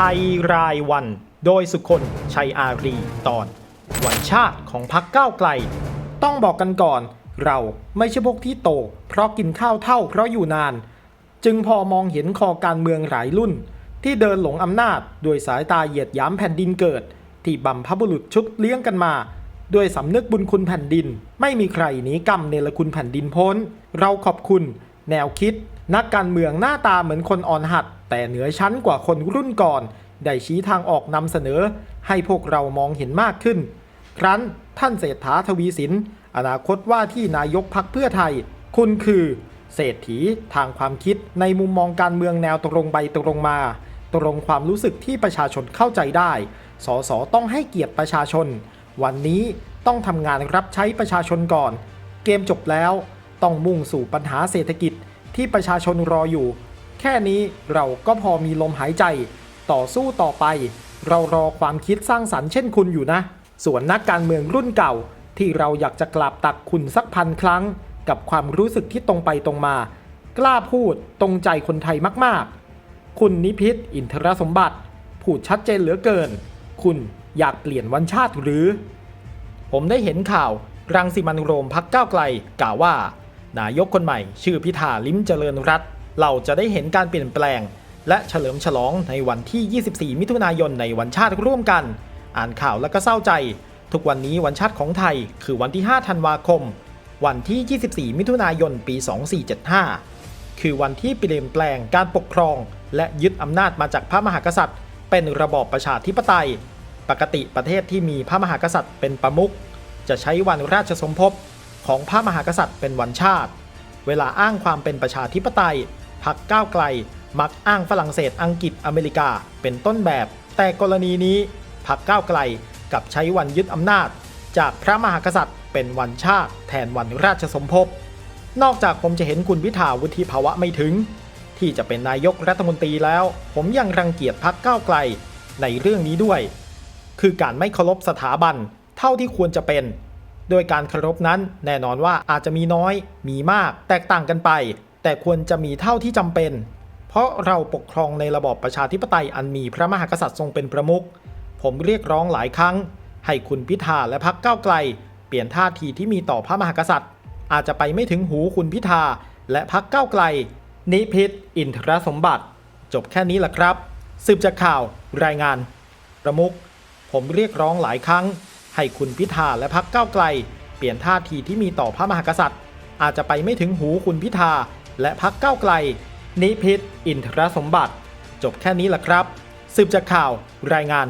ไทยรายวัน โดยสุคนชัยอารีตอน วันชาติของพักก้าวไกล ต้องบอกกันก่อน เราไม่ใช่พวกที่โต เพราะกินข้าวเท่าเพราะอยู่นาน จึงพอมองเห็นคอการเมืองหลายรุ่น ที่เดินหลงอำนาจด้วยสายตาเหยียดยามแผ่นดินเกิด ที่บัมพบุรุษชุดเลี้ยงกันมาด้วยสำนึกบุญคุณแผ่นดิน ไม่มีใครหนีกรรมเนรคุณแผ่นดินพ้น เราขอบคุณ แนวคิด นักการเมืองหน้าตาเหมือนคนอ่อนหัด แต่เหนือชั้นกว่าคนรุ่นก่อน ได้ชี้ทางออกนำเสนอ ให้พวกเรามองเห็นมากขึ้น ครั้นท่านเศรษฐาทวีสิน อนาคตว่าที่นายกพักเพื่อไทย คุณคือ เศรษฐีทางความคิดในมุมมองการเมืองแนวตรงไปตรงมา ตรงความรู้สึกที่ประชาชนเข้าใจได้ สสต้องให้เกียรติประชาชน วันนี้ต้องทำงานรับใช้ประชาชนก่อน เกมจบแล้ว ต้องมุ่งสู่ปัญหาเศรษฐกิจ ที่ประชาชนรออยู่ แค่นี้เราก็พอมีลมหายใจ ต่อสู้ต่อไป เรารอความคิดสร้างสรรค์เช่นคุณอยู่นะ ส่วนนักการเมืองรุ่นเก่า ที่เราอยากจะกราบตักคุณสักพันครั้ง กับความรู้สึกที่ตรงไปตรงมา กล้าพูดตรงใจคนไทยมากๆ คุณนิพิษอินทรสมบัติ พูดชัดเจนเหลือเกิน คุณอยากเปลี่ยนวันชาติหรือ ผมได้เห็นข่าวรังสิมันโรมพักก้าวไกลกล่าวว่า นายกคนใหม่ ชื่อพิธาลิ้มเจริญรัตเราจะได้เห็นการเปลี่ยนแปลง และเฉลิมฉลองในวันที่ 24 มิถุนายนในวันชาติร่วมกัน อ่านข่าวแล้วก็เศร้าใจ ทุกวันนี้วันชาติของไทย คือวันที่ 5 ธันวาคม วันที่ 24 มิถุนายนปี 2475 คือวันที่เปลี่ยนแปลงการปกครอง และยึดอำนาจมาจากพระมหากษัตริย์ เป็นระบอบประชาธิปไตย ปกติประเทศที่มีพระมหากษัตริย์เป็นประมุขจะใช้วันราชสมภพ ของพระมหากษัตริย์เป็นวันชาติ เวลาอ้างความเป็นประชาธิปไตยพรรคก้าวไกล มักอ้างฝรั่งเศสอังกฤษอเมริกาเป็นต้นแบบ แต่กรณีนี้พรรคก้าวไกลกับใช้วันยึดอำนาจ จากพระมหากษัตริย์เป็นวันชาติ แทนวันราชสมภพ นอกจากผมจะเห็นคุณพิธาวุฒิภาวะไม่ถึง ที่จะเป็นนายกรัฐมนตรีแล้ว ผมยังรังเกียจพรรคก้าวไกลในเรื่องนี้ด้วย คือการไม่เคารพสถาบันเท่าที่ควรจะเป็น โดยการเคารพนั้นแน่นอนว่าอาจจะมีน้อย มีมาก แตกต่างกันไป แต่ควรจะมีเท่าที่จำเป็น เพราะเราปกครองในระบอบประชาธิปไตยอันมีพระมหากษัตริย์ทรงเป็นประมุข ผมเรียกร้องหลายครั้ง ให้คุณพิธาและพรรคก้าไกล เปลี่ยนท่าทีที่มีต่อพระมหากษัตริย์ อาจจะไปไม่ถึงหูคุณพิธาและพรรคก้าไกล นิพิษอินทรสมบัติ จบแค่นี้แหละครับ สืบจากข่าวรายงาน ประมุขผมเรียกร้องหลายครั้ง ให้คุณพิธาและพักเก้าไกล เปลี่ยนท่าทีที่มีต่อพระมหากษัตริย์ อาจจะไปไม่ถึงหูคุณพิธาและพักเก้าไกล นิพิษอินทรสมบัติ จบแค่นี้แหละครับ สืบจากข่าวรายงาน